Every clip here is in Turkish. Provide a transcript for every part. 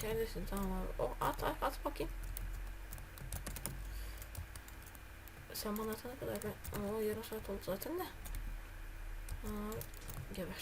İçeridesin tamam abi. O at at at bakayım. Sen bana atana kadar ben o yarım saat oldu zaten de. Aa, geber.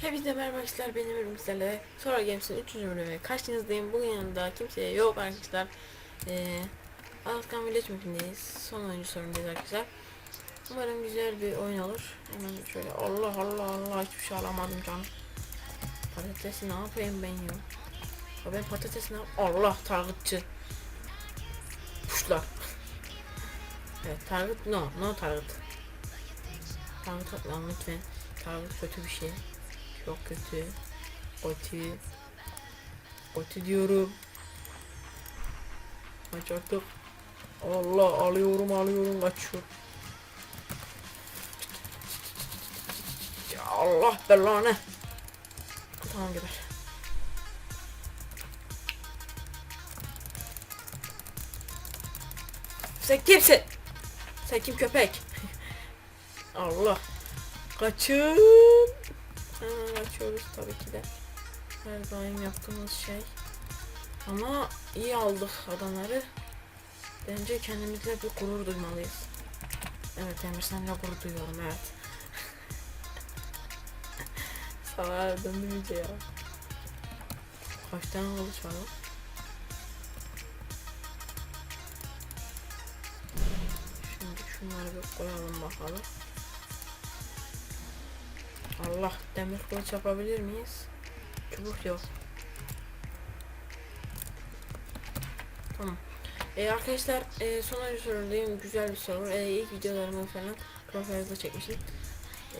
Hepinize merhaba arkadaşlar benim ürünümüzlerle Sonra Games'in 3. bölümü karşınızdayım bugün yanımda kimse yok arkadaşlar ee, Altkan Village mapindeyiz son oyuncu sorundayız arkadaşlar Umarım güzel bir oyun olur Hemen şöyle Allah Allah Allah hiçbir şey alamadım canım Patatesi ne yapayım ben ya Ya ben patates ne Allah targetçı Kuşlar Evet target no no target Target atma lütfen Target kötü bir şey çok kötü. Kötü. Kötü diyorum. Kaç artık. Allah alıyorum alıyorum kaçıyorum. Allah belanı. Tamam geber. Sen kimsin? Sen kim köpek? Allah. Kaçın. Hemen açıyoruz tabii ki de. Her daim yaptığımız şey. Ama iyi aldık adamları. Bence kendimizle bir gurur duymalıyız. Evet Emir senle gurur duyuyorum evet. Sana döndüm iyice ya. Kaç tane kılıç var lan? Şimdi şunları bir koyalım bakalım. Allah demir kılıç yapabilir miyiz? Çubuk yok. Tamam. E, arkadaşlar e, son önce sorudayım. Güzel bir soru. E, ilk videolarımı falan Clover'da çekmişim.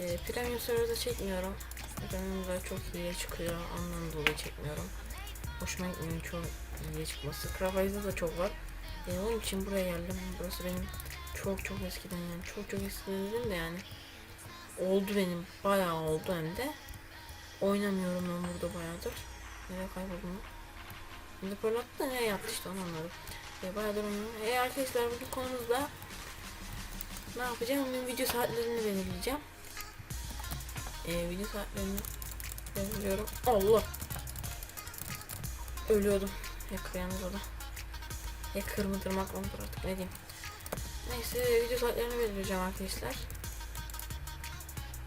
E, premium serverda çekmiyorum. Premium'da çok iyi çıkıyor. Ondan dolayı çekmiyorum. Hoşuma gitmiyor çok iyi çıkması. Craftwise'da da çok var. E, onun için buraya geldim. Burası benim çok çok eskiden yani. Çok çok eskiden de yani oldu benim. Bayağı oldu hem de. Oynamıyorum ben burada bayağıdır. Nereye kayboldum? Şimdi parlattı da nereye yattı işte onu anladım. E, bayağıdır oynuyorum. E arkadaşlar bugün konumuzda ne yapacağım? Ben video saatlerini belirleyeceğim. E, video saatlerini belirliyorum. Allah! Ölüyordum. Hacker yalnız o da. Hacker mıdır makro mudur artık ne diyeyim. Neyse video saatlerini belirleyeceğim arkadaşlar.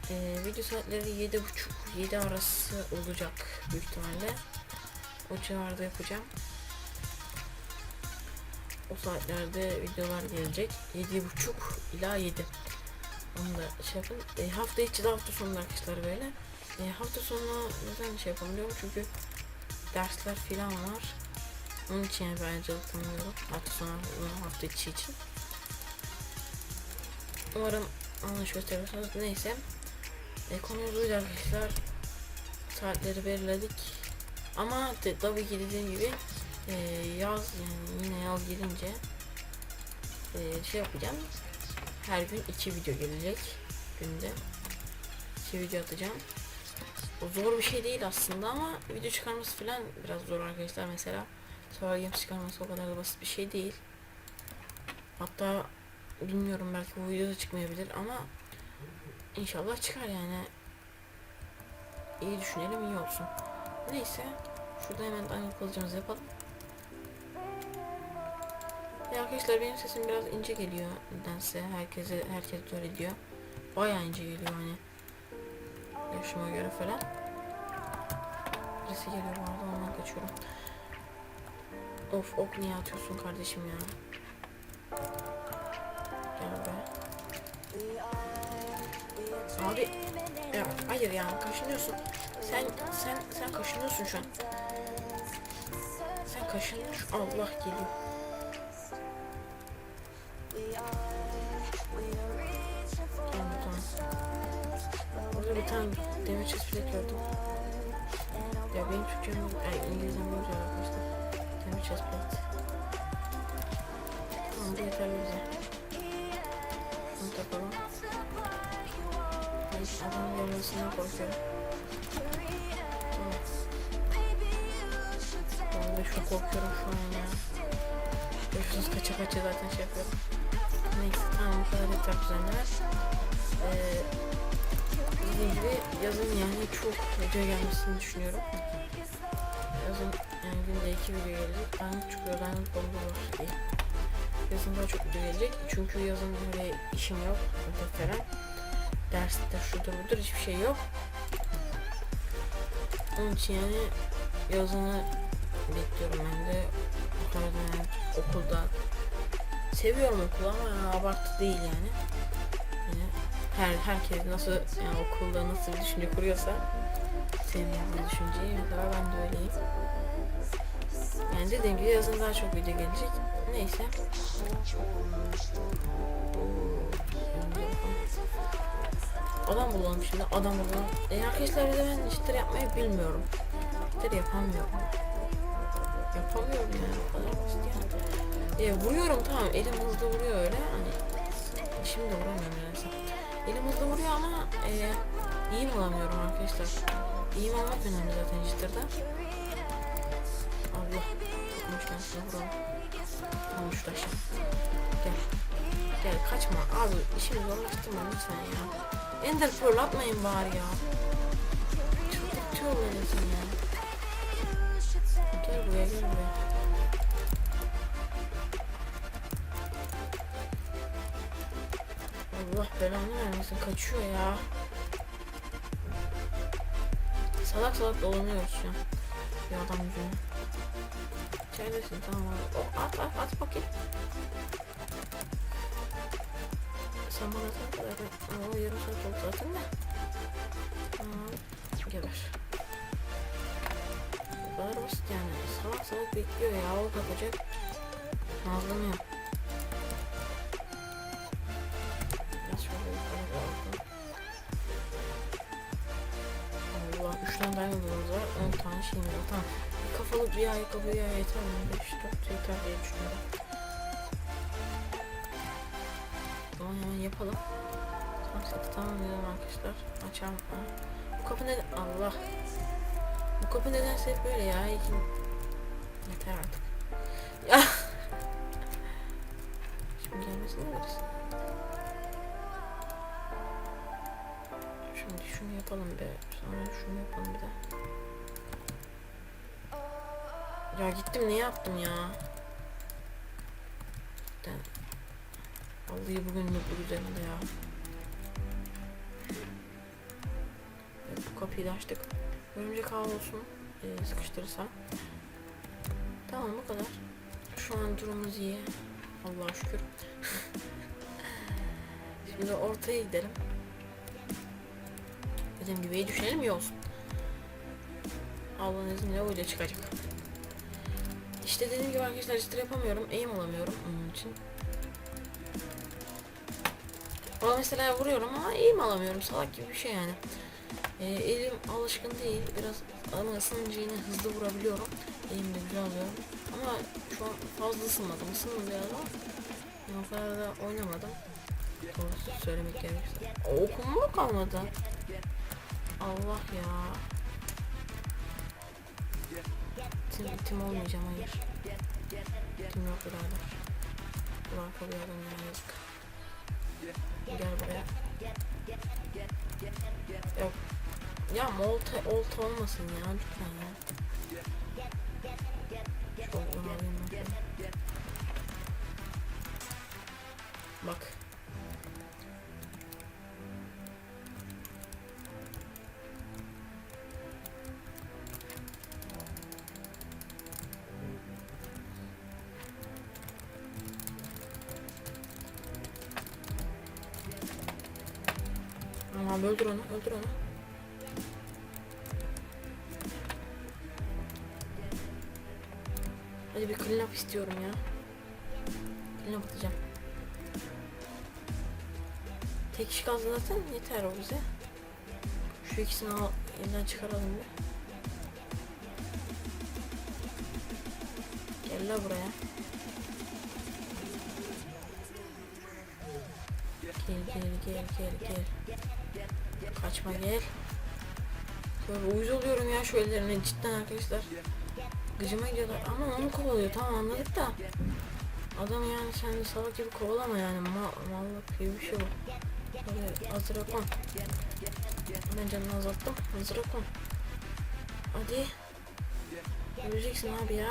Ee, video saatleri 7.30-7 arası olacak büyük ihtimalle. O civarda yapacağım. O saatlerde videolar gelecek. 7.30 ila 7. Onu da şey yapın. E, hafta içi de hafta sonu arkadaşlar böyle. E, hafta sonu neden şey yapamıyorum çünkü dersler filan var. Onun için yani ben ayrıcalık tanımıyorum. Hafta sonu hafta içi için. Umarım anlaş gösterirsiniz. Neyse. E, konumuz buydu arkadaşlar. Saatleri belirledik. Ama de, tabii ki dediğim gibi e, yaz yani yine yaz gelince e, şey yapacağım. Her gün iki video gelecek günde. iki video atacağım. O zor bir şey değil aslında ama video çıkarması falan biraz zor arkadaşlar mesela. Survival Games çıkarması o kadar da basit bir şey değil. Hatta bilmiyorum belki bu videoda çıkmayabilir ama İnşallah çıkar yani. İyi düşünelim iyi olsun. Neyse. Şurada hemen aynı kılıcımızı yapalım. Arkadaşlar benim sesim biraz ince geliyor nedense herkese herkes öyle diyor. Bayağı ince geliyor hani. Yaşıma göre falan. Birisi geliyor bu arada ondan kaçıyorum. Of ok niye atıyorsun kardeşim ya. Gel buraya. Abi ya hayır ya kaşınıyorsun. Sen sen sen kaşınıyorsun şu an. Sen kaşınıyorsun. Allah geliyor. Tane demir çizgilik gördüm. Ya benim Türkçem, ay İngilizcem yok güzel arkadaşlar. Demir çizgilik. Tamam bu yeterli bize. Bunu takalım. Adam görmesinden korkuyorum. Evet. Ben de çok korkuyorum şu an ya. Görüyorsunuz kaça kaça zaten şey yapıyorum. neyse tamam bu kadar etraf düzenler. Ee, dediğim gibi yazın yani çok video gelmesini düşünüyorum. Yazın yani günde iki video gelecek. Ben çıkıyor ben bomba var diye. Yazın daha çok video gelecek. Çünkü yazın böyle işim yok. Muhtemelen. Derste şudur budur hiçbir şey yok. Onun için yani yazını bekliyorum ben de. Okulda okulda seviyorum okulu ama yani abartı değil yani her herkes nasıl yani okulda nasıl bir düşünce kuruyorsa sevmiyorum bu düşünceyi. Mesela ben de öyleyim. Yani dediğim gibi yazın daha çok video gelecek. Neyse. Adam bulalım şimdi. Adam bulalım. E, arkadaşlar bir ben işleri yapmayı bilmiyorum. İşleri yapamıyorum. Yapamıyorum yani. Yani. E, vuruyorum tamam. Elim hızlı vuruyor öyle. Hani şimdi vuramıyorum yani. Elim vuruyor ama e, iyi mi alamıyorum arkadaşlar. İyi mi almak önemli zaten cidden. Allah. Tutmuşlar şuna vuralım. Olmuşlar şimdi. Gel. Gel kaçma. Abi işimi zorlaştırma lütfen ya. Ender Pearl atmayın bari ya. Çıldırtıyor beni sen ya. Gel buraya gel buraya. Allah belanı vermesin kaçıyor ya. Salak salak dolanıyoruz şu an. Bir adam yüzüne. İçeridesin tamam abi. At at at bakayım. Sen bana sen kadar o yarım saat oldu zaten de. Tamam. Geber. Bu kadar basit yani. Salak salak bekliyor ya. O kapacak. Nazlanıyor. Tane diamond'ımız var 10 tane şeyimiz var. Tamam. Kafalı bir ayakkabıya yeter mi? 5 4 yeter diye düşünüyorum. Tamam hemen yapalım. Tamam seti tamam dedim arkadaşlar. Açalım. Bu kapı neden Allah. Bu kapı nedense hep böyle ya. Yeter artık. Ya Şimdi gelmesini biliriz yapalım be. Sonra şunu yapalım bir de. Ya gittim ne yaptım ya? Cidden. Vallahi bugün mutlu üzerinde ya. Evet, bu kapıyı da açtık. Örümcek ağ olsun. Ee, sıkıştırırsa. Tamam bu kadar. Şu an durumumuz iyi. Allah'a şükür. Şimdi ortaya gidelim. Dediğim gibi iyi düşünelim iyi olsun. Allah'ın izniyle öyle çıkacak. İşte dediğim gibi arkadaşlar işte yapamıyorum. Aim alamıyorum onun için. Ama mesela vuruyorum ama aim alamıyorum. Salak gibi bir şey yani. Ee, elim alışkın değil. Biraz ama ısınınca yine hızlı vurabiliyorum. Elim de güzel alıyorum. Ama şu an fazla ısınmadım. Isındım biraz ama. O kadar da oynamadım. Doğrusu söylemek gerekirse. O okum mu kalmadı? Allah ya. Tim, tim olmayacağım hayır. Tim yok birader. Bu arka bir adam ya yazık. Gel buraya. Yok. Ya olta, olta olmasın ya lütfen ya. Şu. Bak. Tamam öldür onu, öldür onu. Hadi bir clean up istiyorum ya. Clean up atacağım. Tek kişi kaldı zaten yeter o bize. Şu ikisini al, elinden çıkaralım bir. Gel la buraya. Gel gel gel gel gel. Kaçma gel. Böyle uyuz oluyorum ya şu ellerine cidden arkadaşlar. Gıcıma gidiyorlar ama onu kovalıyor tamam anladık da. Adam yani sen de salak gibi kovalama yani mal, mallık gibi bir şey bu. Hadi hazıra kon. Ben canını azalttım. Hazıra kon. Hadi. Öleceksin abi ya.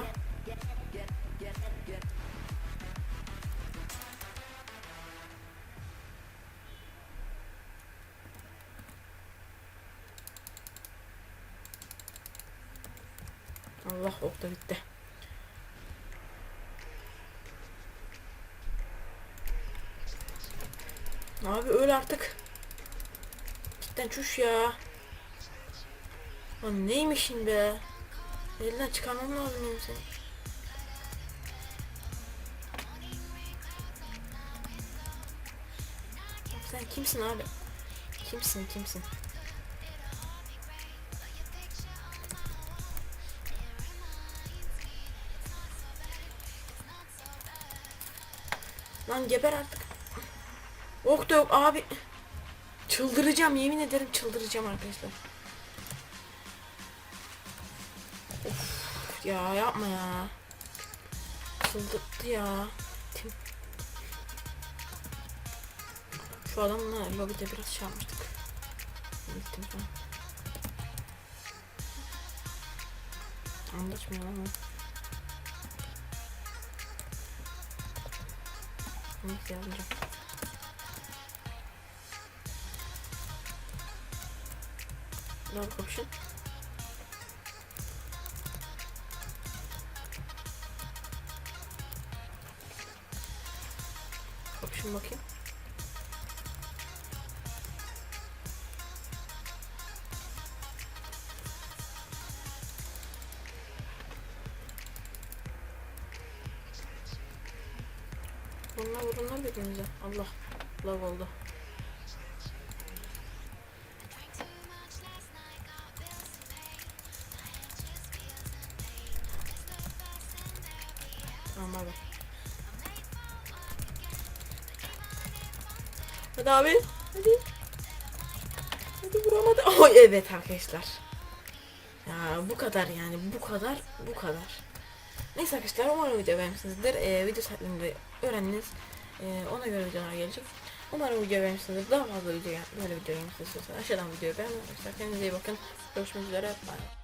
Allah ok da bitti. Abi öl artık. Cidden çüş ya. Lan neymişin be? Elinden çıkarmam lazım benim seni. Sen kimsin abi? Kimsin kimsin? Lan geber artık. Ok da yok abi. Çıldıracağım yemin ederim çıldıracağım arkadaşlar. Of ya yapma ya. Çıldırttı ya. Tim. Şu adamla lobide biraz şey yapmıştık. Anlaşmıyor ama. Neyse yapacağım. Love kapışın. Kapışın bakayım. Bununla vurun lan birbirinize. Allah. Love oldu. Tamam abi. Hadi abi. Hadi. Hadi vuramadı. Oh evet arkadaşlar. Ya bu kadar yani bu kadar bu kadar. Neyse arkadaşlar umarım video beğenmişsinizdir. Ee, video saatlerinde öğrendiniz. Ee, ona göre videolar gelecek. Umarım video beğenmişsinizdir. Daha fazla video böyle video istiyorsanız aşağıdan videoyu beğenmeyi. Kendinize iyi bakın. Görüşmek üzere. Bye.